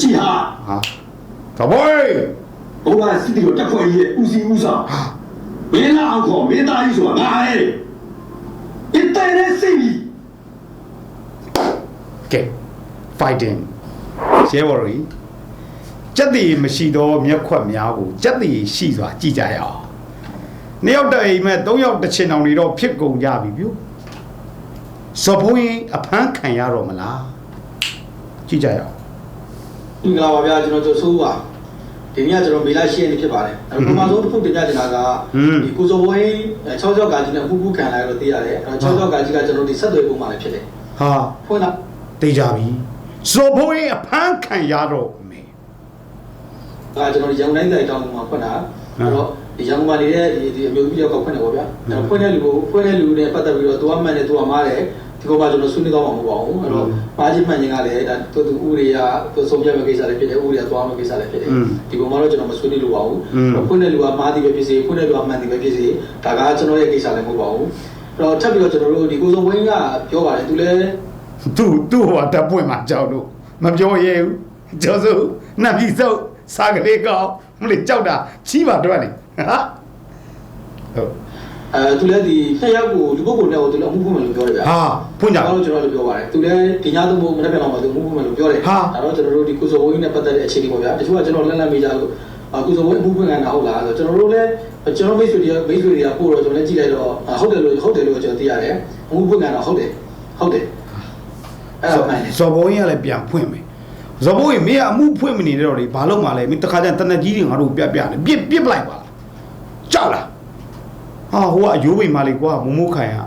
ကြည့်ဟာဟာသဘောေးဘုရားစစ်တီကိုတက်ဖွဲ့ကြီးရဲ့ဦးစီးဦးဆောင်မင်းလာအောင်ခေါ်မင်းသားကြီးဆိုတာငါရဲ့အစ်တဲနဲ့စိတ်ပြီးကဲ fighting ရဲဘော်ရီစက်တည်မရှိသောမျက်ခွက်များကိုစက်တည်ရှိစွာကြည့်ကြရအောင်နှစ်ယောက်တအိမ်မဲ့သုံးယောက်တစ်ချင်အောင်တွေတော့ဖြစ်ကုန်ကြပြီပြုစော်ဘုံရင်အဖမ်းခံရတော့မလားကြည့်ကြရအောင် မင်္ဂလာပါဗျာကျွန်တော်ကျော်စိုးပါဒီနေ့ကကျွန်တော်မေလာရှိရနေဖြစ်ပါတယ်အဲ့တော့ပထမဆုံးတစ်ခုတင်ပြချင်တာကဒီကိုစုံဝင်း6ကြောက်ကကြီးနဲ့အပူပူခံလာရတော့သိရတယ်အဲ့တော့6ကြောက်ကကြီးကကျွန်တော်ဒီဆက်သွယ်ပုံမှန်လည်းဖြစ်တယ်ဟာဖွင့်လာတေးကြပြီစော်ဘုံရင်အဖမ်းခံရတော့မယ်ကကျွန်တော်ဒီရန်ကုန်တိုင်းတိုင်းတောင်းမှာဖွင့်တာအဲ့တော့ဒီရန်ကုန်မှာနေတဲ့ဒီဒီအမျိုးကြီးယောက်ကဖွင့်တယ်ပေါ့ဗျာအဲ့တော့ဖွင့်တဲ့လူကိုဖွင့်တဲ့လူနဲ့ပတ်သက်ပြီးတော့သူကမှန်တယ်သူကမားတယ် ဒီကောင်ကကျွန်တော်ဆွေးနွေးတော့မှာမဟုတ်ပါဘူးအဲ့တော့ပါကြီးမှန်ခြင်းကလည်းဒါသူသူဥရိယသူဆုံးဖြတ်မဲ့ကိစ္စလည်းဖြစ်တယ်ဥရိယသွားမဲ့ကိစ္စလည်းဖြစ်တယ်ဒီကောင်ကတော့ကျွန်တော်မဆွေးနွေးလို့ပါဘူးဖွင့်တဲ့လူကမားသည်ပဲဖြစ်စေဖွင့်တဲ့လူကမှန်သည်ပဲဖြစ်စေဒါကကျွန်တော်ရဲ့ကိစ္စလည်းမဟုတ်ပါဘူးအဲ့တော့ထပ်ပြီးတော့ကျွန်တော်တို့ဒီကိုစုံဝင်းကပြောပါတယ်သူလည်းသူသူ့ဟိုကတပ်ပွင့်မှာကြောက်လို့မပြောရဲဘူးကျော်စုနတ်ပြည်စုပ်စားကလေးကောင်းမလို့ကြောက်တာချီးပါတော့လေဟာဟုတ် အဲသူလည်းဒီနှစ်ယောက်ကိုဒီပုဂ္ဂိုလ်နဲ့ကိုသူလည်းအမှုဖွင့်မယ်လို့ပြောတယ်ဗျာဟာဖွင့်ကြဒါတော့ကျွန်တော်လည်းပြောပါတယ်သူလည်းဒီညသုံးဖို့မနေ့ပြန်တော့မှသူမှုဖို့မယ်လို့ပြောတယ်ဟာဒါတော့ကျွန်တော်တို့ဒီကုစုံဝင်းနဲ့ပတ်သက်တဲ့အခြေအနေပေါ့ဗျာတချို့ကကျွန်တော်လက်လက်မိကြလို့အာကုစုံဝင်းအမှုဖွင့်ခံတာဟုတ်လားဆိုတော့ကျွန်တော်တို့လည်းကျွန်တော်မိတ်ဆွေတွေကမိတ်ဆွေတွေကပို့တော့ကျွန်တော်လည်းကြည့်လိုက်တော့အာဟုတ်တယ်လို့ဟုတ်တယ်လို့ကျွန်တော်သိရတယ်အမှုဖွင့်ခံတာဟုတ်တယ်ဟုတ်တယ်အဲ့ဒါမှန်တယ်ဇော်ဘုံကြီးကလည်းပြန်ဖွင့်မယ်ဇော်ဘုံကြီးမင်းကအမှုဖွင့်မနေတော့လေဘာလို့မှလဲမင်းတခါကျတနက်ကြီးတွေငါတို့ပြပြနေပြစ်ပြစ်ပလိုက်ပါလားကြောက်လား ဟာဟိုကအယိုးပိန်မလေးကွာမမိုးခိုင်က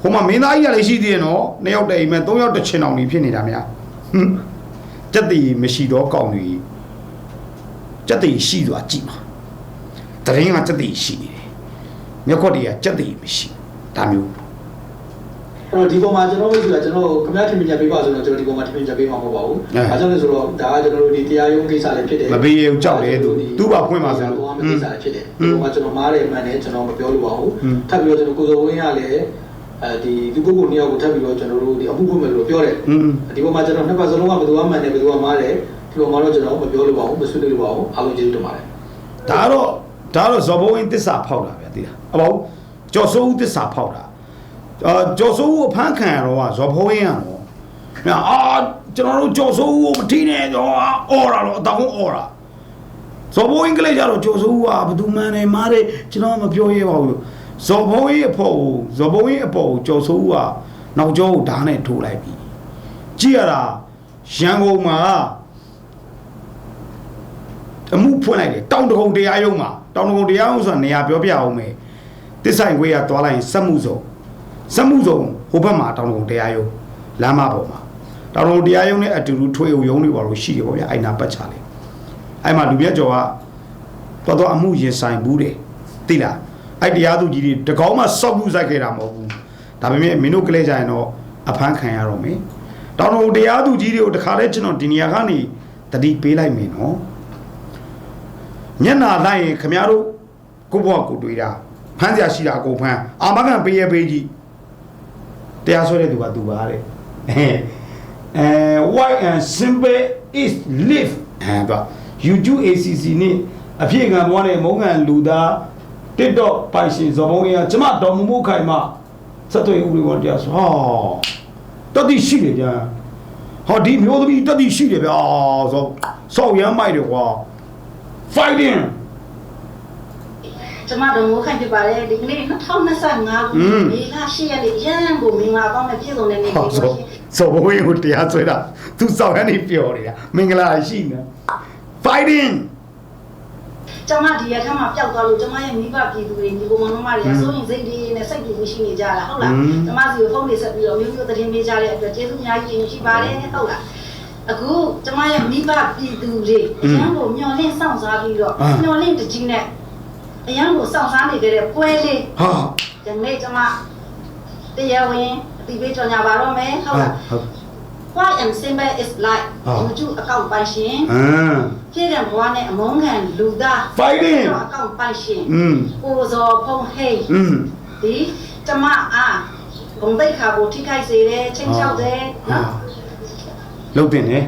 ဟိုမှာမင်းသားကြီးကလည်းရှိသေးတယ်နော်နှစ်ယောက်တအိမ်မဲ့သုံးယောက်တစ်ချင်အောင်နေဖြစ်နေတာများဟွန်းကြက်တီမရှိတော့ကောင်းနေကြက်တီရှိသွားကြည့်ပါတရင်ကကြက်တီရှိနေတယ်မျက်ခွက်တွေကကြက်တီမရှိဒါမျိုး အဲ့တော့ဒီပုံမှာကျွန်တော်မိတ်ဆွေကကျွန်တော်ခမရထင်မြင်ကြပေးပါဆိုတော့ကျွန်တော်ဒီပုံမှာထင်မြင်ကြပေးမှာမဟုတ်ပါဘူး။အဲကြောင့်လဲဆိုတော့ဒါကကျွန်တော်တို့ဒီတရားရုံးကိစ္စလည်းဖြစ်တယ်မပေးရဘူးကြောက်တယ်သူသူ့ဘာဖွင့်ပါဆိုလို့တော့ကိစ္စလည်းဖြစ်တယ်ဟွန်းဒီပုံမှာကျွန်တော်မားတယ်မှန်တယ်ကျွန်တော်မပြောလို့ပါဘူးဟွန်း။ထပ်ပြီးတော့ကျွန်တော်ကိုစောဝင်းရလည်းအဲဒီဒီပုဂ္ဂိုလ်နှစ်ယောက်ကိုထပ်ပြီးတော့ကျွန်တော်တို့ဒီအမှုဖွင့်မယ်လို့ပြောတယ်อืมဒီပုံမှာကျွန်တော်နှစ်ပတ်စလုံးကဘယ်သူမှမှန်တယ်ဘယ်သူမှမားတယ်ဒီပုံမှာတော့ကျွန်တော်မပြောလို့ပါဘူးမဆွေးနွေးလို့ပါဘူးအားလုံးကျေးဇူးတင်ပါတယ်ဒါတော့ဒါတော့ဇော်ဘုံရင်တစ္ဆာဖောက်တာဗျာသိလားအဘောကျော်စိုးဦးတစ္ဆာဖောက်တာအာ ကျော်စိုးဦးအဖမ်းခံရတော့ကဇော်ဘုံရင်ကတော့မြာအာကျွန်တော်တို့ကျော်စိုးဦးကိုမထိနဲ့တော့အော်တာတော့အတောင်းအော်တာဇော်ဘုံရင်ကလေးကြတော့ကျော်စိုးဦးကဘယ်သူမှန်တယ်မားတယ်ကျွန်တော်မပြောရဲပါဘူးဇော်ဘုံရင်အဖို့ကိုဇော်ဘုံရင်အပေါ်ကိုကျော်စိုးဦးကနောက်ကျောကိုဓာတ်နဲ့ထိုးလိုက်ပြီကြည့်ရတာရန်ကုန်မှာအမှုဖွင့်လိုက်တယ်တောင်တကုံတရားရုံးမှာတောင်တကုံတရားရုံးဆိုတာနေရာပြောပြအောင်မယ်တစ္ဆိုင်ခွေးကသွားလိုက်ရင်စက်မှုစုံ စက်မှုစုံဟိုဘက်မှာတောင်တကုံတရားရုံးလမ်းမပေါ်မှာတောင်တကုံတရားရုံးနဲ့အတူတူထွေအုံရုံးတွေပါလို့ရှိတယ်ပေါ့ဗျာအဲ့နာပတ်ချလေအဲ့မှာလူပြက်ကျော်ကတော်တော်အမှုရင်ဆိုင်ဘူးတယ်သိလားအဲ့တရားသူကြီးတွေတကောင်းမှစောက်မှုဆိုင်ခဲ့တာမဟုတ်ဘူးဒါပေမဲ့မင်းတို့ကလေးကြရင်တော့အဖမ်းခံရတော့မယ်တောင်တကုံတရားသူကြီးတွေကိုတခါတည်းကျွန်တော်ဒီနေရာကနေတတိပေးလိုက်မယ်နော်မျက်နာလိုက်ရင်ခမရတို့ကိုဘွားကိုတွေးတာဖမ်းစရာရှိတာအကုန်ဖမ်းအာမခံပေးရပေးကြည့် တရားဆွဲတဲ့သူကသူပါတဲ့အဲအဲ why and simple is live အဲတော့ YouTube ACC နဲ့အဖြစ်ခံသွားတဲ့မုံငံလူသား TikTok ပိုင်ရှင်ဇော်ဘုံရကျမတော်မမိုးခိုင်မှစက်သွေးဥပဒေဝန်တရားဆိုဟာတတိရှိတယ်ဗျာဟောဒီမျိုးသမီးတတိရှိတယ်ဗျာဆိုဆောက်ရမ်းမိုက်တယ်ကွာ fighting ကျမတို့ငိုခိုင်ပြပါတယ်ဒီကနေ့2025ခုอืมမေလ10ရက်နေ့ရန်ကိုမင်္ဂလာပေါင်းနဲ့ပြည့်စုံတဲ့နေ့ဟောကိုဆိုဆိုဘဝင်းကိုတရားဆွဲတာသူစောက်ရနေပျော်နေတာမင်္ဂလာရှိနေ fighting ကျမဒီရက်ထမှာပျောက်သွားလို့ကျမရဲ့မိဘပြည်သူတွေဒီကောင်မမတွေကစိုးရင်စိတ်တွေနဲ့စိတ်တွေရှိနေကြတာဟုတ်လားကျမစီကိုဖုန်းတွေဆက်ပြီးတော့မျိုးမျိုးသတင်းပေးကြတဲ့အတွက်ကျေးဇူးအများကြီးရှိပါတယ်ဟုတ်လားအခုကျမရဲ့မိဘပြည်သူတွေအရန်ကိုမျောလင့်စောင့်စားပြီးတော့မျောလင့်တကြီးနဲ့ အရန်ကိုစောင့်စားနေကြတဲ့ပွဲလေး ဟာ ဒီနေ့ကျမတရားဝင်အတိပေးကြော်ညာပါတော့မယ်ဟုတ်လား ဟုတ် Why and simple is like ဟုတ် YouTube အကောင့်ပိုင်ရှင် အမ် ပြည်တဲ့ဘဝနဲ့အမုန်းခံလူသား Fighting အကောင့်ပိုင်ရှင် อืม ကိုဇော်ဖုံးဟိတ် อืม ဒီကျမအားဂုံတိတ်ခါကိုထိခိုက်စေတယ်ချင်းချောက်တယ်နော် လုတ်တင်တယ်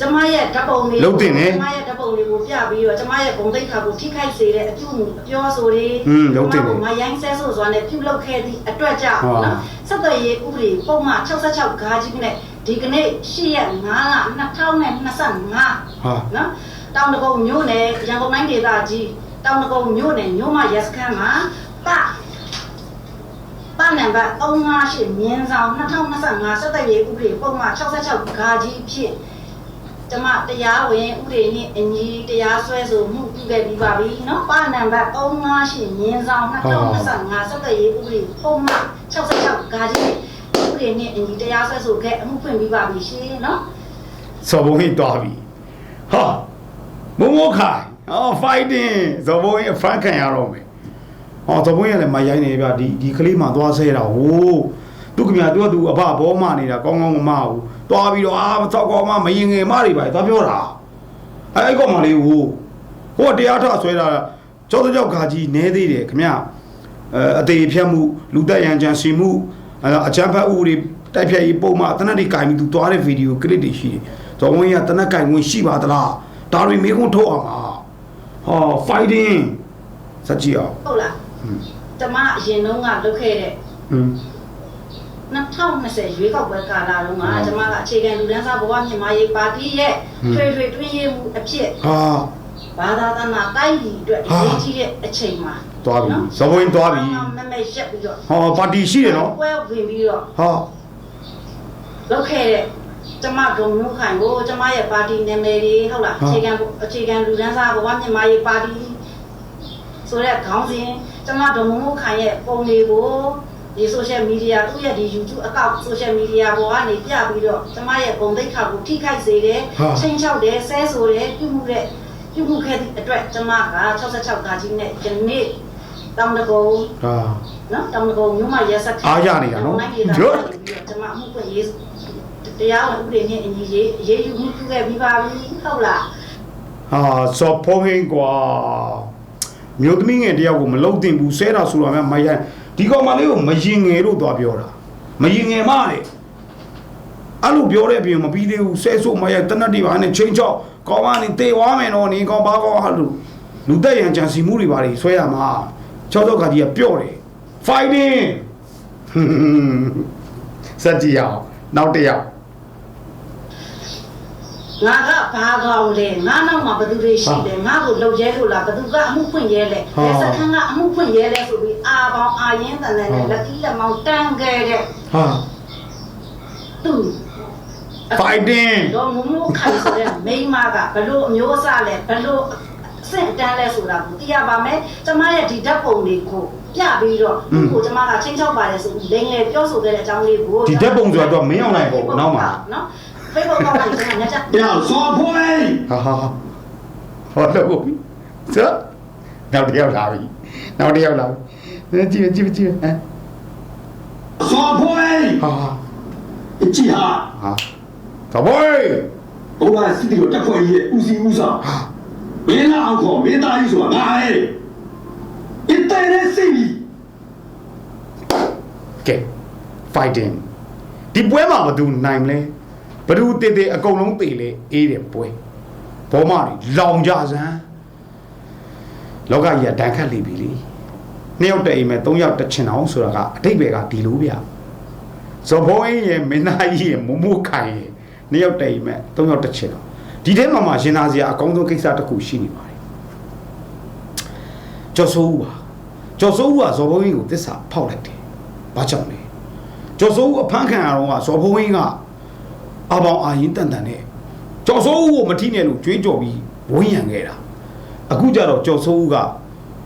ကျမရဲ့ဓာတ်ပုံလေး လုံးတင်တယ် ကျမရဲ့ ဓာတ်ပုံလေးကိုပြပြီးတော့ကျမရဲ့ဂုံတိတ်ခါကိုထိခိုက်စေတဲ့အပြုအမူအပြောအဆိုတွေอืมလုံးတင်တယ်မရိုင်းဆဲဆိုစွာနဲ့ပြုလုပ်ခဲ့သည့်အတွက်ကြောင့်ဟာနော်ဆက်သွယ်ရေးဥပဒေပုံမှန်66ဂါကြီးနဲ့ဒီကနေ့8ရက်5လ2025ဟာနော်တောင်တကုံမြို့နယ်ရန်ကုန်တိုင်းဒေသကြီးတောင်တကုံမြို့နယ်မြို့မရက်စခန်းမှာပပနံပါတ်358မြင်းဆောင်2025ဆက်သွယ်ရေးဥပဒေပုံမှန်66ဂါကြီးဖြင့် ကျမတရားဝင်ဥပဒေနဲ့အညီတရားစွဲဆိုမှုပြုခဲ့ပြီးပါပြီနော်ပါနံပါတ်358ရင်းဆောင်2025စက်တရေးဥပဒေဖုံးမှ66ဂါကြီးဥပဒေနဲ့အညီတရားစွဲဆိုခဲ့အမှုဖွင့်ပြီးပါပြီရှင်နော်စော်ဘုံဟိတော်ပြီဟာမမိုးခိုင်ဟော fighting စော်ဘုံဟိအဖရန်ခံရတော့မယ်ဟောစော်ဘုံဟိကလည်းမရိုင်းနေပြဒီဒီကလေးမှသွားဆဲတာဟိုး သူကမြသူကသူအဖဘောမနေတာကောင်းကောင်းမမဘူးတွားပြီးတော့အာမသောက်ကောင်းမမရင်ငယ်မတွေပါသွားပြောတာအဲအဲ့ကောင်မလေးဟိုဟိုတရားထဆွဲတာကျောင်းကြောက်ခါကြီးနဲသေးတယ်ခမအဲအသေးဖြတ်မှုလူတက်ရန်ကြံစီမှုအဲအချမ်းဖတ်ဥပဒေတိုက်ဖြတ်ရေးပုံမှတနက်တွေကင်ပြီးသူတွားတဲ့ဗီဒီယိုကလစ်တွေရှိတယ်။ဇော်ဝင်းကတနက်ကင်ဝင်ရှိပါသလား။ဒါတွေမေးခွန်းထုတ်အောင်ပါ။ဟော fighting စကြည့်အောင်ဟုတ်လားကျမအရင်တုန်းကလုပ်ခဲ့တဲ့။ဟွန်း 2020ရွေးကောက်ပွဲကာလတုန်းကကျမကအခြေခံလူဒန်းစားဘဝမြန်မာရေးပါတီရဲ့ဟွန်းထွေထွေတွင်းရေးမှုအဖြစ်ဟာဘာသာတနာတိုင်းပြည်အတွက်အရေးကြီးတဲ့အချိန်မှာသွားပြီနော်ဇော်ဝင်းသွားပြီမမရက်ပြီးတော့ဟောပါတီရှိတယ်နော်ပွဲဝင်ပြီးတော့ဟာလောက်ခဲ့တဲ့ကျမဒုံမျိုးခိုင်ကိုကျမရဲ့ပါတီနာမည်ကြီးဟုတ်လားဟာအခြေခံအခြေခံလူဒန်းစားဘဝမြန်မာရေးပါတီဆိုတဲ့ခေါင်းစဉ်ကျမဒုံမျိုးခိုင်ရဲ့ပုံတွေကို ဒီ social media သူ့ရဲ့ဒီ YouTube account social media ပေါ်ကနေပြပြီးတော့ကျမရဲ့ပုံသိက္ခာကိုထိခိုက်စေတယ်ဟာချိန်ချောက်တယ်ဆဲဆိုတယ်ပြုမှုတဲ့ပြုမှုခဲ့တဲ့အတွက်ကျမက66ကာကြီးနဲ့ဒီနေ့တောင်တကုံဟာနော်တောင်တကုံမြို့မှာရက်ဆက်အားရနေတာနော်ကျွကျွတ်တ်ကျွန်မအမှုပွင့်ရေးတရားဝင်ဥပဒေနဲ့အညီရေးရေးယူမှုပြုခဲ့ပြီးပါပြီဟုတ်လားဟာဇော်ဖုံးဟင်းကွာမြို့သမီးငယ်တယောက်ကိုမလုံတင်ဘူးဆဲတာဆိုတာမှမရိုင်း ဒီကောင်မလေးကိုမရင်ငယ်လို့သွားပြောတာမရင်ငယ်မလေအဲ့လိုပြောတဲ့အပြင်မပြီးသေးဘူးဆဲဆိုမရိုင်းတနတ်ဒီပါနဲ့ချင်းချောက်ကောင်မနေတေဝါမယ်နော်နေကောင်ဘာကောင်ဟာလူလူတက်ရန်ကြံစီမှုတွေပါတွေဆွဲရမှာချောက်တော့ခါကြီးကပြော့တယ် fighting စัจကြီးအောင်နောက်တစ်ယောက် ငါကဘာကောင်လဲငါနောက်မှာဘယ်သူတွေရှိတယ်ငါ့ကိုလှုပ်ရဲလို့လားဘယ်သူကအမှုဖွင့်ရဲလဲဟာဘယ်စခန်းကအမှုဖွင့်ရဲလဲဆိုပြီးအာပေါင်းအာရင်တန်တယ်နဲ့ဟာလက်တီးလက်မောင်းတန်းခဲ့တဲ့ဟာသူ fighting တော့မမိုးခိုင်ဆိုတဲ့မိန်းမကဘလို့အမျိုးအစားလဲဘလို့အဆင့်တန်းလဲဆိုတာကိုသိရပါမယ်ကျမရဲ့ဒီဓာတ်ပုံတွေကိုပြပြီးတော့သူ့ကိုကျမကချင်းချောက်ပါတယ်ဆိုပြီးလိန်လေပြောဆိုခဲ့တဲ့အကြောင်းလေးကိုဒီဓာတ်ပုံဆိုတာတော့မင်းအောင်နိုင်ပေါ့နောက်မှာနော် Facebook ကောက်လိုက်ကျွန်တော်ညချ။ပြောစော်ဖွေးဟာဟာဟောတော့ပြီစနောက်တစ်ယောက်လာပြီနောက်တစ်ယောက်လာပြီကြည့်ကြည့်ကြည့်ဟမ်စော်ဖွေးဟာအကြည့်ဟာဟာသဘောဘုရားစစ်တီကိုတက်ဖွဲ့ကြီးရဲ့ဦးစီးဦးဆောင်မင်းလာအောင်ခေါ်မင်းသားကြီးဆိုတာငါဟဲ့အစ်တဲနဲ့စိတ်ပြီးကဲ fighting ဒီပွဲမှာဘယ်သူနိုင်မလဲ ဘယ်သူတည်တည်အကုန်လုံးတည်လေအေးတယ်ပွဲဘောမတွေလောင်ကြစမ်းလောကကြီးကဒဏ်ခတ်လိပြီလေနှစ်ယောက်တအိမ်မဲ့သုံးယောက်တစ်ချင်အောင်ဆိုတာကအတိတ်ပဲကဒီလိုဗျဇော်ဘုံအင်းရဲ့မင်းသားကြီးရဲ့မမိုးခိုင်ရဲ့နှစ်ယောက်တအိမ်မဲ့သုံးယောက်တစ်ချင်အောင်ဒီထဲမှာမှရှင်သာစရာအကောင်းဆုံးကိစ္စတစ်ခုရှိနေပါတယ်ကျော်စိုးဦးပါကျော်စိုးဦးကဇော်ဘုံအင်းကိုတစ္ဆာဖောက်လိုက်တယ်ဘာကြောင့်လဲကျော်စိုးဦးအဖမ်းခံရတော့ကဇော်ဘုံအင်းက အပေါင်အာရင်တန်တန်နဲ့ကျော်စိုးဦးကိုမထိနဲ့လို့ကြွေးကြော်ပြီးဝန်းရံခဲ့တာအခုကျတော့ကျော်စိုးဦးက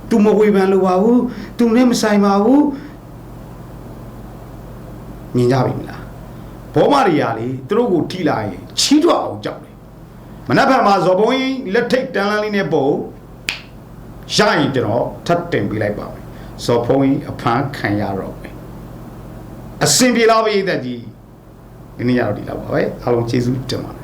तू မဝေဖန်လို့ပါဘူး तू နဲ့မဆိုင်ပါဘူးမြင်ကြပြီမလားဘောမရီယာလေသူတို့ကိုထိလာရင်ချီးထွက်အောင်ကြောက်တယ်မနက်ဖြန်မှာဇော်ဘုံကြီးလက်ထိတ်တန်းလန်းလေးနဲ့ပုံရရင်ကျွန်တော်ထပ်တင်ပေးလိုက်ပါမယ်ဇော်ဘုံကြီးအဖမ်းခံရတော့မယ်အစင်ပြေလားပိသက်ကြီး ဒီနေ့ရတော့ဒီလောက်ပါပဲအားလုံးကျေးဇူးတင်ပါတယ်